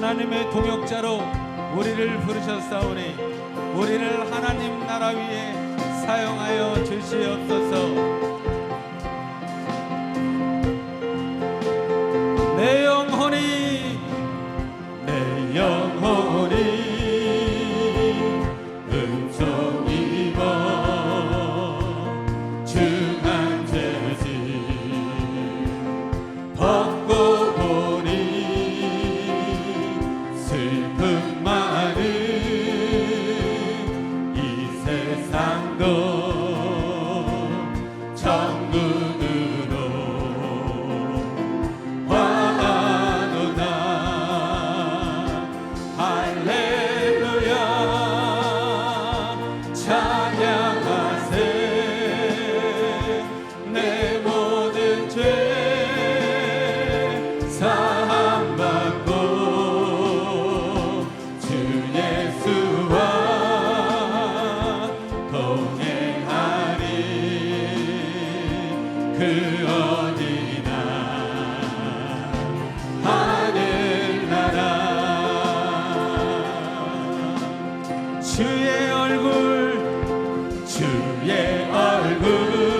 하나님의 동역자로 우리를 부르셨사오니 우리를 하나님 나라 위에 사용하여 주시옵소서. 주의 얼굴.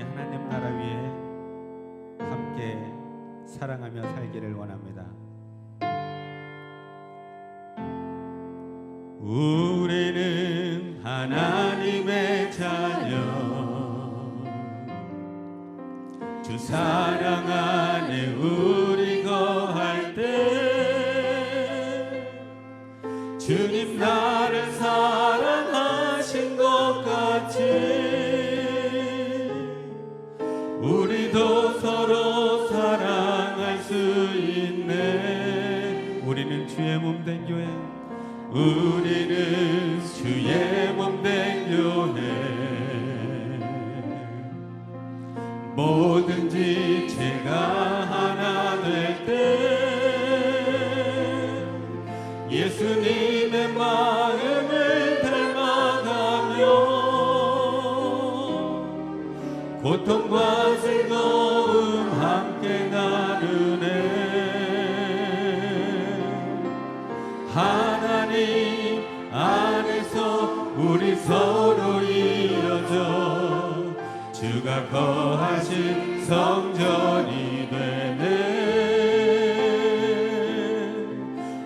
하나님의 하나님 나라 위에 함께 사랑하며 살기를 원합니다. 우리는 하나님의 자녀 주 사랑 안에 우리 거할 때 주님 나 우리는 주의 몸된 교회 모든 지체가 하나 될 때 예수님의 마음을 닮아가며 고통과 즐거움 함께 나누네. 하나님 안에서 우리 서로 이어져 주가 거하신 성전이 되네.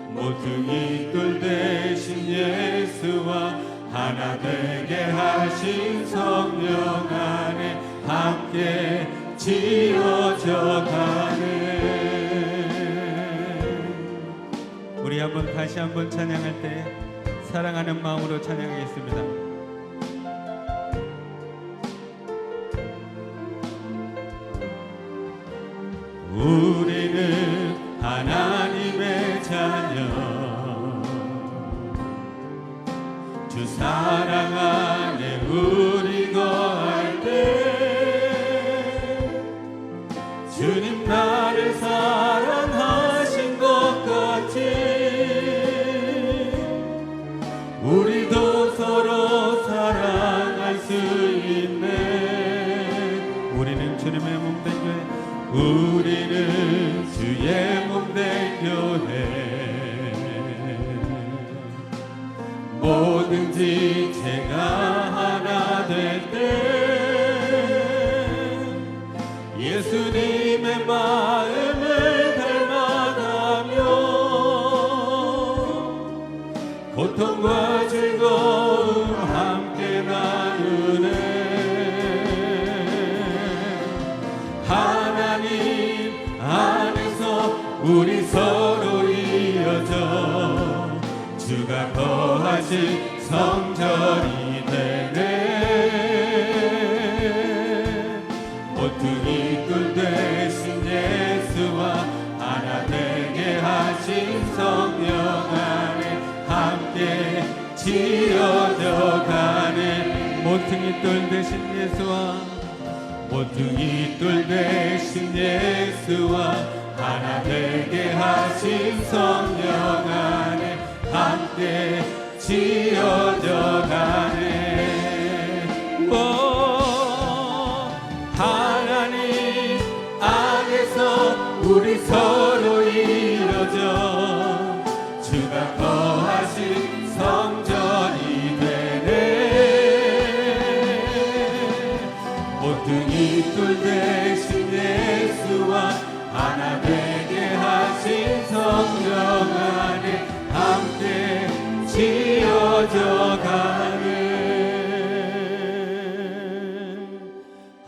모퉁이 돌 대신 예수와 하나 되게 하신 성령 안에 함께 지어져 가 한번 다시 한번 찬양할 때 사랑하는 마음으로 찬양하겠습니다. 우리는 하나님의 자녀 주 사랑 안 몸된 교회 우리는 주의 몸된 교회. 뭐든지 제가 하나 될때 서로 이어져 주가 거하신 성전이 되네. 모퉁이 꿀 대신 예수와 하나 되게 하신 성령 안에 함께 지어져 가네. 모퉁이 돌 대신 예수와 모퉁이 돌 대신 예수와 하나 되게 하신 성령 안에 함께 지어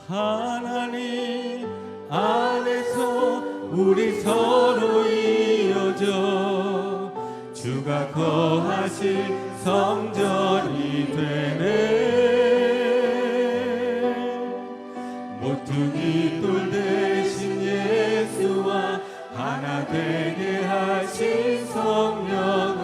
하나님 안에서 우리 서로 이어져 주가 거하실 성전이 되네. 모퉁이 돌 대신 예수와 하나 되게 하신 성령